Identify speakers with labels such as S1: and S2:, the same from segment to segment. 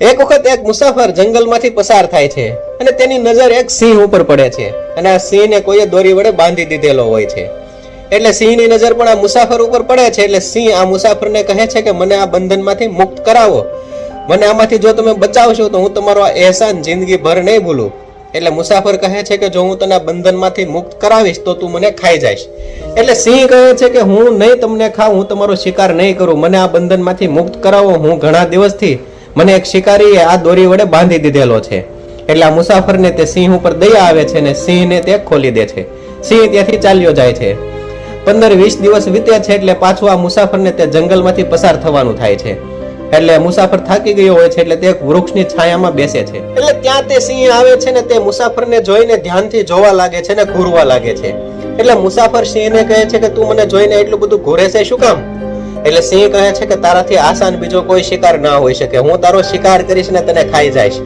S1: એક વખત એક મુસાફર જંગલમાંથી પસાર થાય છે અને તેની નજર એક સિંહ ઉપર પડે છે અને આ સિંહને કોઈએ દોરી વડે બાંધી દીધેલો હોય છે. એટલે સિંહની નજર પણ આ મુસાફર ઉપર પડે છે એટલે સિંહ આ મુસાફરને કહે છે કે મને આ બંધનમાંથી મુક્ત કરાવો. મને આમાંથી જો તમે બચાવશો તો હું તમારો આ અહેસાન જિંદગી ભર નહીં ભૂલું. એટલે મુસાફર કહે છે કે જો હું તને બંધનમાંથી મુક્ત કરાવીશ તો તું મને ખાઈ જઈશ. એટલે સિંહ કહે છે કે હું નહીં તમને ખાઉં, હું તમારો શિકાર નહીં કરું. મને આ બંધનમાંથી મુક્ત કરાવો. હું ઘણા દિવસથી મને એક શિકારીએ આ દોરી વડે બાંધી દીધેલો છે. એટલે આ મુસાફરને તે સિંહ ઉપર દયા આવે છે અને સિંહને તે ખોલી દે છે. સિંહ ત્યાંથી ચાલ્યો જાય છે. પંદર વીસ દિવસ વીતે છે એટલે પાછું આ મુસાફરને તે જંગલમાંથી પસાર થવાનું થાય છે. એટલે મુસાફર થાકી ગયો હોય છે એટલે તે એક વૃક્ષની છાયામાં બેસે છે. એટલે ત્યાં તે સિંહ આવે છે ને તે મુસાફરને જોઈને ધ્યાનથી જોવા લાગે છે ને ઘૂરવા લાગે છે. એટલે મુસાફર સિંહને કહે છે કે તું મને જોઈને એટલું બધું ઘૂરે છે, શું કામ? એટલે સિંહ કહે છે કે તારાથી આસાન બીજો કોઈ શિકાર ના હોઈ શકે. હું તારો શિકાર કરીશ ને તને ખાઈ જઈશ.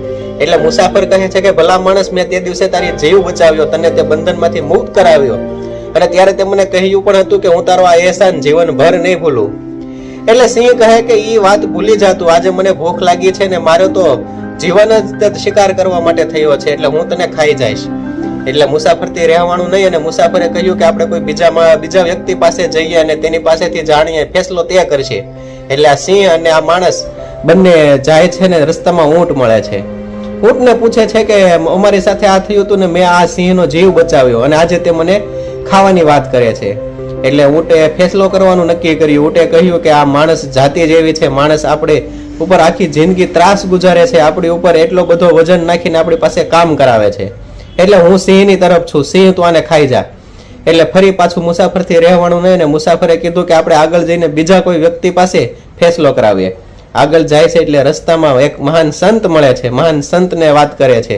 S1: એટલે મુસાફર કહે છે કે ભલા માણસ મેં તે દિવસે તારી જીવ બચાવ્યો, તને તે બંધનમાંથી મુક્ત કરાવ્યો. અને ત્યારે તે મને કહ્યું પણ હતું કે હું તારો આ એહસાન જીવનભર નહીં ભૂલું. એટલે સિંહ કહે કે એ વાત ભૂલી જાતું આજે મને ભૂખ લાગી છે ને મારો તો જીવન જ શિકાર કરવા માટે થયો છે, એટલે હું તને ખાઈ જઈશ. એટલે મુસાફરથી રહેવાનું નહીં અને મુસાફરે કહ્યું કે આપણે કોઈ બીજા બીજા વ્યક્તિ પાસે જઈએ અને તેની પાસેથી જાણીએ, ફેસલો તે કરશે. એટલે આ સિંહ અને આ માણસ બંને જાય છે ને રસ્તામાં ઊંટ મળે છે. ઊંટને પૂછે છે કે, અમારી સાથે આ થયું હતું ને મેં આ સિંહનો જીવ બચાવ્યો અને આજે તે મને ખાવાની વાત કરે છે. એટલે ઊંટે ફેસલો કરવાનું નક્કી કર્યું. ઊંટે કહ્યું કે, આ માણસ જાતિ જેવી છે. માણસ આપણે ઉપર આખી જિંદગી ત્રાસ ગુજારે છે. આપણી ઉપર એટલો બધો વજન નાખીને આપણી પાસે કામ કરાવે છે. એટલે હું સિંહની તરફ છું. સિંહ તું આને ખાઈ જા. એટલે ફરી પાછું મુસાફરથી રહેવાનું નહીં ને મુસાફરે કીધું કે આપણે આગળ જઈને બીજા કોઈ વ્યક્તિ પાસે ફેસલો કરાવીએ. આગળ જાય છે એટલે રસ્તામાં એક મહાન સંત મળે છે. મહાન સંતને વાત કરે છે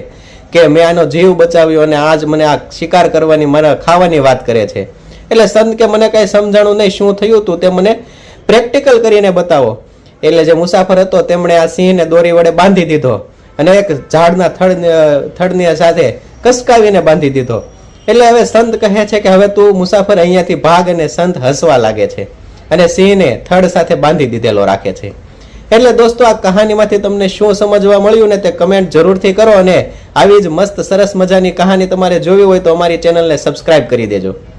S1: કે મેં આનો જીવ બચાવ્યો અને આજ મને આ શિકાર કરવાની મને ખાવાની વાત કરે છે. એટલે સંત કે મને કઈ સમજાણું નહીં, શું થયું હતું તે મને પ્રેક્ટિકલ કરીને બતાવો. એટલે જે મુસાફર હતો તેમણે આ સિંહને દોરી વડે બાંધી દીધો અને એક ઝાડના થડ થડની સાથે કસકાવીને બાંધી દીધો. એટલે હવે સંત કહે છે કે હવે તું મુસાફર અહીંયાથી ભાગ અને સંત હસવા લાગે છે અને સિંહને થડ સાથે બાંધી દીધેલો રાખે છે. એટલે દોસ્તો, આ કહાનીમાંથી તમને શું સમજવા મળ્યું ને તે કમેન્ટ જરૂરથી કરો અને આવી જ મસ્ત સરસ મજાની કહાની તમારે જોવી હોય તો અમારી ચેનલને સબસ્ક્રાઇબ કરી દેજો.